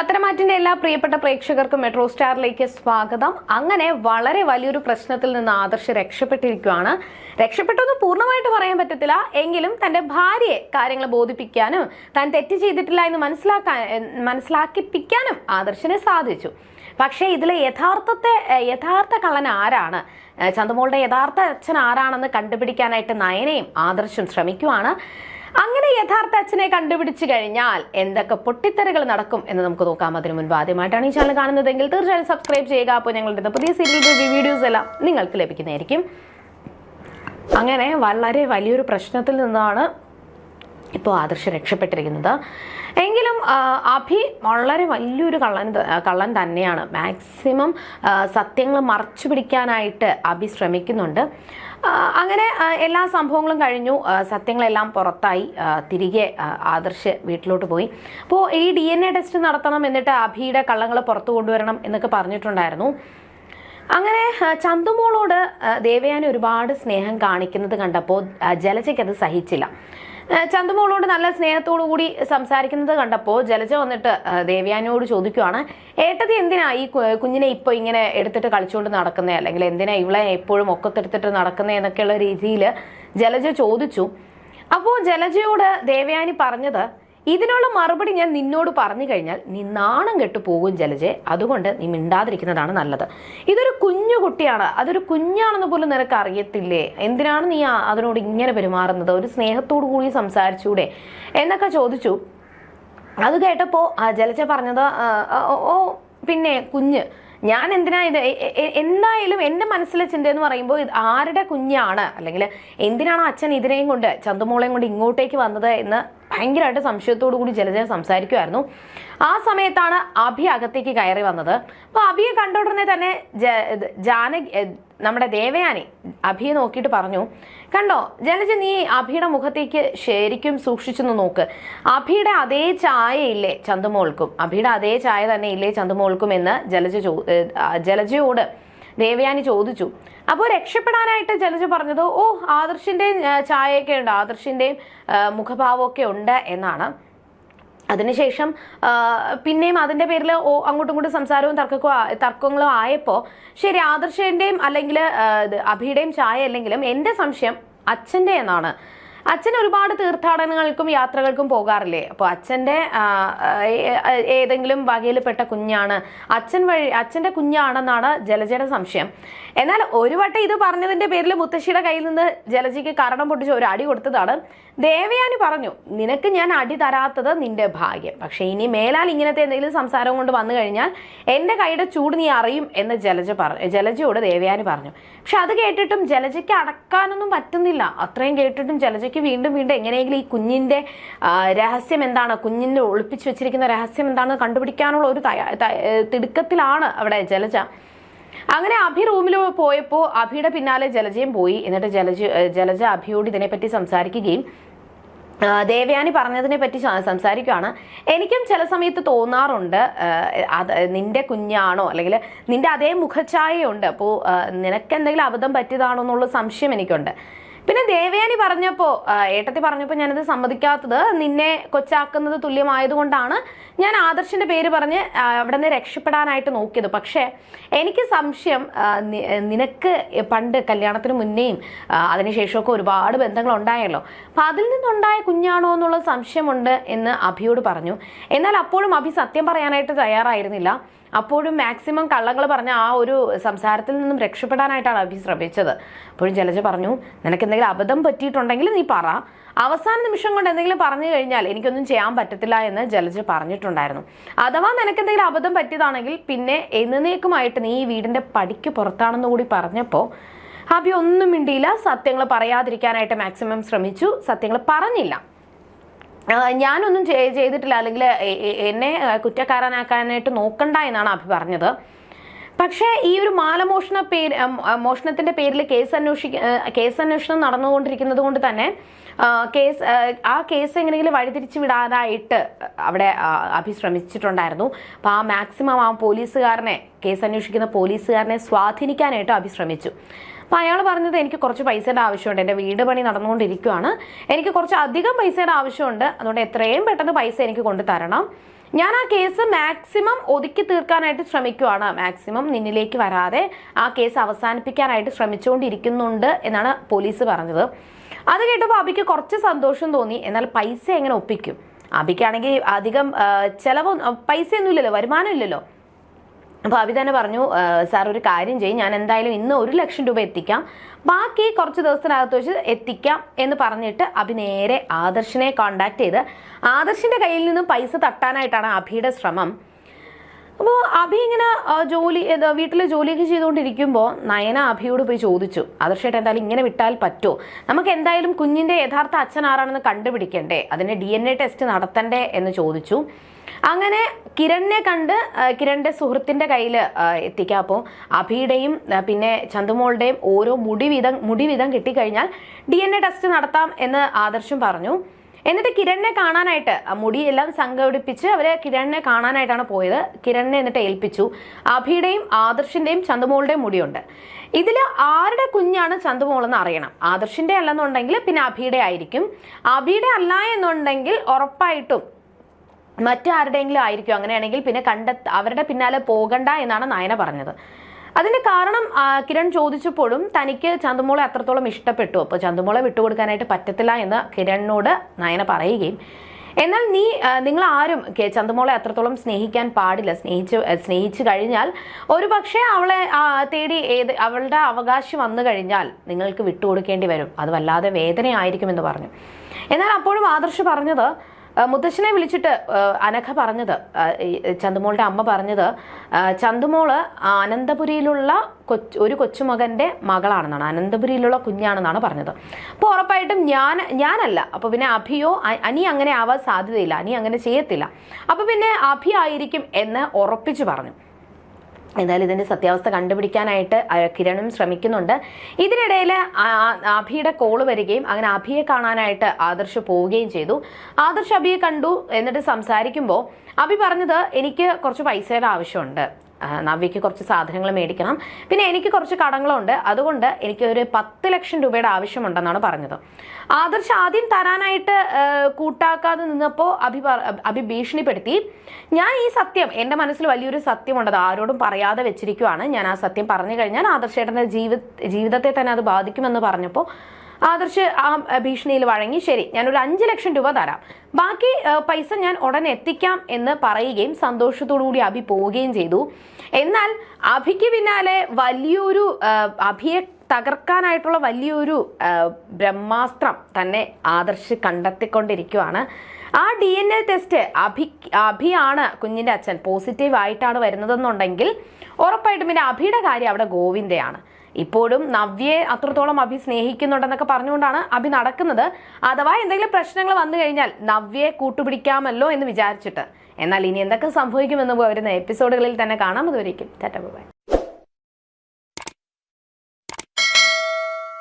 പത്തനമാറ്റിന്റെ എല്ലാ പ്രിയപ്പെട്ട പ്രേക്ഷകർക്കും മെട്രോ സ്റ്റാറിലേക്ക് സ്വാഗതം. അങ്ങനെ വളരെ വലിയൊരു പ്രശ്നത്തിൽ നിന്ന് ആദർശ് രക്ഷപ്പെട്ടിരിക്കുകയാണ്. രക്ഷപ്പെട്ടൊന്നും പൂർണമായിട്ട് പറയാൻ പറ്റത്തില്ല. എങ്കിലും തന്റെ ഭാര്യയെ കാര്യങ്ങൾ ബോധിപ്പിക്കാനും താൻ തെറ്റ് ചെയ്തിട്ടില്ല എന്ന് മനസ്സിലാക്കാൻ മനസ്സിലാക്കിപ്പിക്കാനും ആദർശിനെ സാധിച്ചു. പക്ഷേ ഇതിലെ യഥാർത്ഥത്തെ യഥാർത്ഥ കള്ളൻ ആരാണ്? ചന്ദ്രമോളുടെ യഥാർത്ഥ അച്ഛൻ ആരാണെന്ന് കണ്ടുപിടിക്കാനായിട്ട് നയനയും ആദർശും ശ്രമിക്കുവാണ്. അങ്ങനെ യഥാർത്ഥ അച്ഛനെ കണ്ടുപിടിച്ചു കഴിഞ്ഞാൽ എന്തൊക്കെ പൊട്ടിത്തെറികൾ നടക്കും എന്ന് നമുക്ക് നോക്കാം. അതിനു മുൻപ് ആദ്യമായിട്ടാണ് ഈ ചാനൽ കാണുന്നതെങ്കിൽ തീർച്ചയായും സബ്സ്ക്രൈബ് ചെയ്യുക. അപ്പോൾ ഞങ്ങളുടെ പുതിയ സീരിയൽ വീഡിയോസ് എല്ലാം നിങ്ങൾക്ക് ലഭിക്കുന്നതായിരിക്കും. അങ്ങനെ വളരെ വലിയൊരു പ്രശ്നത്തിൽ നിന്നാണ് ഇപ്പോൾ ആദർശ് രക്ഷപ്പെട്ടിരിക്കുന്നത്. എങ്കിലും അഭി വളരെ വലിയൊരു കള്ളൻ കള്ളൻ തന്നെയാണ്. മാക്സിമം സത്യങ്ങൾ മറച്ചു പിടിക്കാനായിട്ട് അഭി ശ്രമിക്കുന്നുണ്ട്. അങ്ങനെ എല്ലാ സംഭവങ്ങളും കഴിഞ്ഞു. സത്യങ്ങളെല്ലാം പുറത്തായി. തിരികെ ആദർശ് വീട്ടിലോട്ട് പോയി. അപ്പോൾ ഈ ഡി എൻ എ ടെസ്റ്റ് നടത്തണം എന്നിട്ട് അഭിയുടെ കള്ളങ്ങൾ പുറത്തു കൊണ്ടുവരണം എന്നൊക്കെ പറഞ്ഞിട്ടുണ്ടായിരുന്നു. അങ്ങനെ ചന്തുമോളോട് ദേവയാനി ഒരുപാട് സ്നേഹം കാണിക്കുന്നത് കണ്ടപ്പോൾ ജലജയ്ക്ക് അത് സഹിച്ചില്ല. ചന്തുമോളോട് നല്ല സ്നേഹത്തോടു കൂടി സംസാരിക്കുന്നത് കണ്ടപ്പോൾ ജലജ വന്നിട്ട് ദേവ്യാനിയോട് ചോദിക്കുവാണ് ഏട്ടതി എന്തിനാ ഈ കുഞ്ഞിനെ ഇപ്പോൾ ഇങ്ങനെ എടുത്തിട്ട് കളിച്ചുകൊണ്ട് നടക്കുന്നേ? അല്ലെങ്കിൽ എന്തിനാ ഇവളെ എപ്പോഴും ഒക്കത്തെടുത്തിട്ട് നടക്കുന്നേ? എന്നൊക്കെയുള്ള രീതിയിൽ ജലജ ചോദിച്ചു. അപ്പോൾ ജലജയോട് ദേവയാനി പറഞ്ഞത് ഇതിനുള്ള മറുപടി ഞാൻ നിന്നോട് പറഞ്ഞു കഴിഞ്ഞാൽ നീ നാണം കെട്ടു പോകും ജലജെ. അതുകൊണ്ട് നീ മിണ്ടാതിരിക്കുന്നതാണ് നല്ലത്. ഇതൊരു കുഞ്ഞു കുട്ടിയാണ്. അതൊരു കുഞ്ഞാണെന്ന് പോലും നിനക്ക് അറിയത്തില്ലേ? എന്തിനാണ് നീ അതിനോട് ഇങ്ങനെ പെരുമാറുന്നത്? ഒരു സ്നേഹത്തോടു കൂടി സംസാരിച്ചൂടെ? എന്നൊക്കെ ചോദിച്ചു. അത് കേട്ടപ്പോൾ ജലജ പറഞ്ഞത് ഓ പിന്നെ കുഞ്ഞ്. ഞാൻ എന്തിനാ ഇത്? എന്തായാലും എന്റെ മനസ്സിലെ ചിന്ത എന്ന് പറയുമ്പോൾ ഇത് ആരുടെ കുഞ്ഞാണ്? അല്ലെങ്കിൽ എന്തിനാണ് അച്ഛൻ ഇതിനെയും കൊണ്ട് ചന്തുമോളെയും കൊണ്ട് ഇങ്ങോട്ടേക്ക് വന്നത് എന്ന് ഭയങ്കരമായിട്ട് സംശയത്തോടു കൂടി ജലജ സംസാരിക്കുമായിരുന്നു ആ സമയത്താണ് അഭി അകത്തേക്ക് കയറി വന്നത്. അപ്പോൾ അഭിയെ കണ്ട ഉടനെ തന്നെ ജാനക് നമ്മുടെ ദേവയാനി അഭിയെ നോക്കിയിട്ട് പറഞ്ഞു കണ്ടോ ജലജ നീ അഭിയുടെ മുഖത്തേക്ക് ശരിക്കും സൂക്ഷിച്ചൊന്ന് നോക്ക്. അഭിയുടെ അതേ ചായ ഇല്ലേ ചന്തുമോൾക്കും? അഭിയുടെ അതേ ചായ തന്നെ ഇല്ലേ ചന്തുമോൾക്കും? എന്ന് ജലജ ചോ ജലജയോട് ദേവയാനി ചോദിച്ചു. അപ്പോൾ രക്ഷപ്പെടാനായിട്ട് ജലജ പറഞ്ഞത് ഓ ആദർശിന്റെയും ചായയൊക്കെ ഉണ്ട് ആദർശിന്റെയും മുഖഭാവമൊക്കെ ഉണ്ട് എന്നാണ്. അതിനുശേഷം പിന്നെയും അതിന്റെ പേരിൽ ഓ അങ്ങോട്ടും ഇങ്ങോട്ടും സംസാരവും തർക്കക്കോ തർക്കങ്ങളോ ആയപ്പോൾ ശരി ആദർശന്റെയും അല്ലെങ്കിൽ അഭിയുടെയും ചായ അല്ലെങ്കിലും എന്റെ സംശയം അച്ഛന്റെ എന്നാണ് അച്ഛൻ ഒരുപാട് തീർത്ഥാടനങ്ങൾക്കും യാത്രകൾക്കും പോകാറില്ലേ? അപ്പോൾ അച്ഛന്റെ ഏതെങ്കിലും വകയിൽപ്പെട്ട കുഞ്ഞാണ്. അച്ഛൻ വഴി അച്ഛന്റെ കുഞ്ഞാണെന്നാണ് ജലജയുടെ സംശയം. എന്നാൽ ഒരു വട്ടം ഇത് പറഞ്ഞതിന്റെ പേരിൽ മുത്തശ്ശിയുടെ കയ്യിൽ നിന്ന് ജലജിക്ക് കരണം പൊട്ടിച്ച് ഒരു അടി കൊടുത്തതാണ്. ദേവയാനി പറഞ്ഞു നിനക്ക് ഞാൻ അടി തരാത്തത് നിന്റെ ഭാഗ്യം. പക്ഷേ ഇനി മേലാൽ ഇങ്ങനത്തെ എന്തെങ്കിലും സംസാരം കൊണ്ട് വന്നു കഴിഞ്ഞാൽ എന്റെ കൈയുടെ ചൂട് നീ അറിയും എന്ന് ജലജ പറഞ്ഞു ജലജയോട് ദേവയാനി പറഞ്ഞു. പക്ഷെ അത് കേട്ടിട്ടും ജലജയ്ക്ക് അടക്കാനൊന്നും പറ്റുന്നില്ല. അത്രയും കേട്ടിട്ടും ജലജയ്ക്ക് വീണ്ടും വീണ്ടും എങ്ങനെയെങ്കിലും ഈ കുഞ്ഞിന്റെ രഹസ്യം എന്താണ്? കുഞ്ഞിന്റെ ഒളിപ്പിച്ചു വെച്ചിരിക്കുന്ന രഹസ്യം എന്താണെന്ന് കണ്ടുപിടിക്കാനുള്ള ഒരു തിടുക്കത്തിലാണ് അവിടെ ജലജ. അങ്ങനെ അഭി റൂമിൽ പോയപ്പോൾ അഭിയുടെ പിന്നാലെ ജലജയും പോയി. എന്നിട്ട് ജലജ ജലജ അഭിയോട് ഇതിനെപ്പറ്റി സംസാരിക്കുകയും ദേവയാനി പറഞ്ഞതിനെ പറ്റി സംസാരിക്കുകയാണ്. എനിക്കും ചില സമയത്ത് തോന്നാറുണ്ട് അത് നിന്റെ കുഞ്ഞാണോ? അല്ലെങ്കിൽ നിന്റെ അതേ മുഖഛായയുണ്ട് അപ്പോൾ നിനക്ക് എന്തെങ്കിലും അബദ്ധം പറ്റിയതാണോ എന്നുള്ള സംശയം എനിക്കുണ്ട്. പിന്നെ ദേവയാനി പറഞ്ഞപ്പോൾ ഏട്ടത്തി പറഞ്ഞപ്പോൾ ഞാനത് സമ്മതിക്കാത്തത് നിന്നെ കൊച്ചാക്കുന്നത് തുല്യമായതുകൊണ്ടാണ് ഞാൻ ആദർശിന്റെ പേര് പറഞ്ഞ് അവിടെ നിന്ന് രക്ഷപ്പെടാനായിട്ട് നോക്കിയത്. പക്ഷേ എനിക്ക് സംശയം നിനക്ക് പണ്ട് കല്യാണത്തിന് മുന്നേയും അതിനുശേഷമൊക്കെ ഒരുപാട് ബന്ധങ്ങൾ ഉണ്ടായല്ലോ അപ്പം അതിൽ നിന്നുണ്ടായ കുഞ്ഞാണോ എന്നുള്ള സംശയമുണ്ട് എന്ന് അഭിയോട് പറഞ്ഞു. എന്നാൽ അപ്പോഴും അഭി സത്യം പറയാനായിട്ട് തയ്യാറായിരുന്നില്ല. അപ്പോഴും മാക്സിമം കള്ളങ്ങൾ പറഞ്ഞ ആ ഒരു സംസാരത്തിൽ നിന്നും രക്ഷപ്പെടാനായിട്ടാണ് അഭി ശ്രമിച്ചത്. അപ്പോഴും ജലജ പറഞ്ഞു നിനക്ക് എന്തെങ്കിലും അബദ്ധം പറ്റിയിട്ടുണ്ടെങ്കിൽ നീ പറ. അവസാന നിമിഷം കൊണ്ട് എന്തെങ്കിലും പറഞ്ഞു കഴിഞ്ഞാൽ എനിക്കൊന്നും ചെയ്യാൻ പറ്റത്തില്ല എന്ന് ജലജ പറഞ്ഞിട്ടുണ്ടായിരുന്നു. അഥവാ നിനക്ക് എന്തെങ്കിലും അബദ്ധം പറ്റിയതാണെങ്കിൽ പിന്നെ എന്നേക്കുമായിട്ട് നീ ഈ വീടിന്റെ പടിക്ക് പുറത്താണെന്ന് കൂടി പറഞ്ഞപ്പോൾ അഭി ഒന്നും മിണ്ടിയില്ല. സത്യങ്ങൾ പറയാതിരിക്കാനായിട്ട് മാക്സിമം ശ്രമിച്ചു. സത്യങ്ങൾ പറഞ്ഞില്ല. ഞാനൊന്നും ചെയ്- ചെയ്തിട്ടില്ല. അല്ലെങ്കിൽ എന്നെ കുറ്റക്കാരനാക്കാനായിട്ട് നോക്കണ്ട എന്നാണ് അഭി പറഞ്ഞത്. പക്ഷേ ഈ ഒരു മാലമോഷണ പേര് മോഷണത്തിന്റെ പേരിൽ കേസ് അന്വേഷിക്ക കേസ് അന്വേഷണം നടന്നുകൊണ്ടിരിക്കുന്നത് കൊണ്ട് തന്നെ കേസ് ആ, കേസ് എങ്ങനെയെങ്കിലും വഴിതിരിച്ചു വിടാനായിട്ട് അവിടെ അഭി ശ്രമിച്ചിട്ടുണ്ടായിരുന്നു. അപ്പോൾ ആ മാക്സിമം ആ പോലീസുകാരനെ കേസ് അന്വേഷിക്കുന്ന പോലീസുകാരനെ സ്വാധീനിക്കാനായിട്ട് അഭി ശ്രമിച്ചു. അപ്പോൾ അയാൾ പറഞ്ഞത് എനിക്ക് കുറച്ച് പൈസയുടെ ആവശ്യമുണ്ട്. എന്റെ വീട് പണി നടന്നുകൊണ്ടിരിക്കുകയാണ്. എനിക്ക് കുറച്ച് അധികം പൈസയുടെ ആവശ്യമുണ്ട്. അതുകൊണ്ട് എത്രയും പെട്ടെന്ന് പൈസ എനിക്ക് കൊണ്ടു തരണം. ഞാൻ ആ കേസ് മാക്സിമം ഒതുക്കി തീർക്കാനായിട്ട് ശ്രമിക്കുവാണ്. മാക്സിമം നിന്നിലേക്ക് വരാതെ ആ കേസ് അവസാനിപ്പിക്കാനായിട്ട് ശ്രമിച്ചുകൊണ്ടിരിക്കുന്നുണ്ട് എന്നാണ് പോലീസ് പറഞ്ഞത്. അത് കേട്ടപ്പോൾ അബിക്ക് കുറച്ച് സന്തോഷം തോന്നി. എന്നാൽ പൈസ എങ്ങനെ ഒപ്പിക്കും? അബിക്കാണെങ്കിൽ അധികം ചിലവ് പൈസയൊന്നുമില്ലല്ലോ പൈസയൊന്നും ഇല്ലല്ലോ വരുമാനം ഇല്ലല്ലോ അപ്പോൾ അഭി തന്നെ പറഞ്ഞു സാർ ഒരു കാര്യം ചെയ്യും ഞാൻ എന്തായാലും ഇന്ന് ഒരു ലക്ഷം രൂപ എത്തിക്കാം. ബാക്കി കുറച്ച് ദിവസത്തിനകത്ത് വെച്ച് എത്തിക്കാം എന്ന് പറഞ്ഞിട്ട് അഭി നേരെ ആദർശിനെ കോണ്ടാക്ട് ചെയ്ത് ആദർശിന്റെ കയ്യിൽ നിന്നും പൈസ തട്ടാനായിട്ടാണ് അഭിയുടെ ശ്രമം. അപ്പോൾ അഭി ഇങ്ങനെ ജോലി വീട്ടിൽ ജോലിയൊക്കെ ചെയ്തുകൊണ്ടിരിക്കുമ്പോൾ നയന അഭിയോട് പോയി ചോദിച്ചു. ആദർശമായിട്ട് എന്തായാലും ഇങ്ങനെ വിട്ടാൽ പറ്റുമോ നമുക്ക് എന്തായാലും കുഞ്ഞിന്റെ യഥാർത്ഥ അച്ഛൻ ആരാണെന്ന് കണ്ടുപിടിക്കണ്ടേ? അതിന് ഡി എൻ എ ടെസ്റ്റ് നടത്തണ്ടേ? എന്ന് ചോദിച്ചു. അങ്ങനെ കിരണിനെ കണ്ട് കിരണിന്റെ സുഹൃത്തിന്റെ കയ്യിൽ എത്തിക്കാം. അപ്പോൾ അഭിയുടെയും പിന്നെ ചന്തുമോളുടെയും ഓരോ മുടിവിധം മുടിവിധം കിട്ടിക്കഴിഞ്ഞാൽ ഡി എൻ എ ടെസ്റ്റ് നടത്താം എന്ന് ആദർശം പറഞ്ഞു. എന്നിട്ട് കിരണിനെ കാണാനായിട്ട് മുടി എല്ലാം സംഘടിപ്പിച്ച് അവർ കിരണിനെ കാണാനായിട്ടാണ് പോയത്. കിരണിനെ എന്നിട്ട് ഏൽപ്പിച്ചു. അഭിയുടെയും ആദർശിന്റെയും ചന്തുമോളുടെയും മുടിയുണ്ട്. ഇതിൽ ആരുടെ കുഞ്ഞാണ് ചന്തുമോളെന്ന് അറിയണം. ആദർശിന്റെ അല്ലെന്നുണ്ടെങ്കിൽ പിന്നെ അഭിയുടെ ആയിരിക്കും. അഭിയുടെ അല്ല എന്നുണ്ടെങ്കിൽ ഉറപ്പായിട്ടും മറ്റാരുടെയെങ്കിലും ആയിരിക്കും. അങ്ങനെയാണെങ്കിൽ പിന്നെ കണ്ട അവരുടെ പിന്നാലെ പോകണ്ട എന്നാണ് നയന പറഞ്ഞത്. അതിന്റെ കാരണം കിരൺ ചോദിച്ചപ്പോഴും തനിക്ക് ചന്തുമോളെ അത്രത്തോളം ഇഷ്ടപ്പെട്ടു. അപ്പോൾ ചന്തുമോളെ വിട്ടുകൊടുക്കാനായിട്ട് പറ്റത്തില്ല എന്ന് കിരണിനോട് നയന പറയുകയും എന്നാൽ നീ നിങ്ങൾ ആരും ചന്തുമോളെ അത്രത്തോളം സ്നേഹിക്കാൻ പാടില്ല. സ്നേഹിച്ച് സ്നേഹിച്ച് കഴിഞ്ഞാൽ ഒരു പക്ഷേ അവളെ തേടി ഏത് അവളുടെ അവകാശം വന്നു കഴിഞ്ഞാൽ നിങ്ങൾക്ക് വിട്ടുകൊടുക്കേണ്ടി വരും. അത് വല്ലാതെ വേദനയായിരിക്കുമെന്ന് പറഞ്ഞു. എന്നാൽ അപ്പോഴും ആദർശ് പറഞ്ഞത് മുത്തശ്ശനെ വിളിച്ചിട്ട് അനഘ പറഞ്ഞത് ചന്തുമോളുടെ അമ്മ പറഞ്ഞത് ചന്തുമോൾ അനന്തപുരിയിലുള്ള കൊച്ചു ഒരു കൊച്ചുമകന്റെ മകളാണെന്നാണ് അനന്തപുരിയിലുള്ള കുഞ്ഞാണെന്നാണ് പറഞ്ഞത്. അപ്പോൾ ഉറപ്പായിട്ടും ഞാൻ ഞാനല്ല. അപ്പോൾ പിന്നെ അഭിയോ അനി അങ്ങനെ ആവാൻ സാധ്യതയില്ല. അനി അങ്ങനെ ചെയ്യത്തില്ല. അപ്പോൾ പിന്നെ അഭി ആയിരിക്കും എന്ന് ഉറപ്പിച്ചു പറഞ്ഞു. എന്തായാലും ഇതിന്റെ സത്യാവസ്ഥ കണ്ടുപിടിക്കാനായിട്ട് കിരണും ശ്രമിക്കുന്നുണ്ട്. ഇതിനിടയിൽ അഭിയുടെ കോൾ വരികയും അങ്ങനെ അഭിയെ കാണാനായിട്ട് ആദർശ് പോവുകയും ചെയ്തു. ആദർശ് അഭിയെ കണ്ടു എന്നിട്ട് സംസാരിക്കുമ്പോൾ അഭി പറഞ്ഞത് എനിക്ക് കുറച്ച് പൈസയുടെ ആവശ്യമുണ്ട്. നവ്യയ്ക്ക് കുറച്ച് സാധനങ്ങൾ മേടിക്കണം. പിന്നെ എനിക്ക് കുറച്ച് കടങ്ങളുണ്ട്. അതുകൊണ്ട് എനിക്ക് ഒരു പത്ത് ലക്ഷം രൂപയുടെ ആവശ്യമുണ്ടെന്നാണ് പറഞ്ഞത്. ആദർശ് ആദ്യം തരാനായിട്ട് കൂട്ടാക്കാതെ നിന്നപ്പോൾ അഭി അഭിഭീഷണിപ്പെടുത്തി അഭി ഭീഷണിപ്പെടുത്തി. ഞാൻ ഈ സത്യം എന്റെ മനസ്സിൽ വലിയൊരു സത്യമുണ്ട് അത് ആരോടും പറയാതെ വെച്ചിരിക്കുവാണ്. ഞാൻ ആ സത്യം പറഞ്ഞു കഴിഞ്ഞാൽ ആദർശേട്ടന്റെ ജീവി ജീവിതത്തെ തന്നെ അത് ബാധിക്കുമെന്ന് പറഞ്ഞപ്പോൾ ആദർശ് ആ ഭീഷണിയിൽ വഴങ്ങി. ശരി ഞാനൊരു അഞ്ച് ലക്ഷം രൂപ തരാം. ബാക്കി പൈസ ഞാൻ ഉടനെ എത്തിക്കാം എന്ന് പറയുകയും സന്തോഷത്തോടു കൂടി അഭി പോവുകയും ചെയ്തു. എന്നാൽ അഭിക്ക് പിന്നാലെ വലിയൊരു അഭിയെ തകർക്കാനായിട്ടുള്ള വലിയൊരു ബ്രഹ്മാസ്ത്രം തന്നെ ആദർശ് കണ്ടെത്തിക്കൊണ്ടിരിക്കുവാണ്. ആ D N A test Abhi അഭിയാണ് കുഞ്ഞിന്റെ അച്ഛൻ. പോസിറ്റീവ് ആയിട്ടാണ് വരുന്നതെന്നുണ്ടെങ്കിൽ ഉറപ്പായിട്ടും പിന്നെ അഭിയുടെ കാര്യം അവിടെ ഗോവിന്ദയാണ്. ഇപ്പോഴും നവ്യയെ അത്രത്തോളം അഭി സ്നേഹിക്കുന്നുണ്ടെന്നൊക്കെ പറഞ്ഞുകൊണ്ടാണ് അഭി നടക്കുന്നത്. അഥവാ എന്തെങ്കിലും പ്രശ്നങ്ങൾ വന്നു കഴിഞ്ഞാൽ നവ്യയെ കൂട്ടുപിടിക്കാമല്ലോ എന്ന് വിചാരിച്ചിട്ട്. എന്നാൽ ഇനി എന്തൊക്കെ സംഭവിക്കുമെന്ന് വരുന്ന എപ്പിസോഡുകളിൽ തന്നെ കാണാം. അതുവരേക്കും ടാറ്റ ബൈ.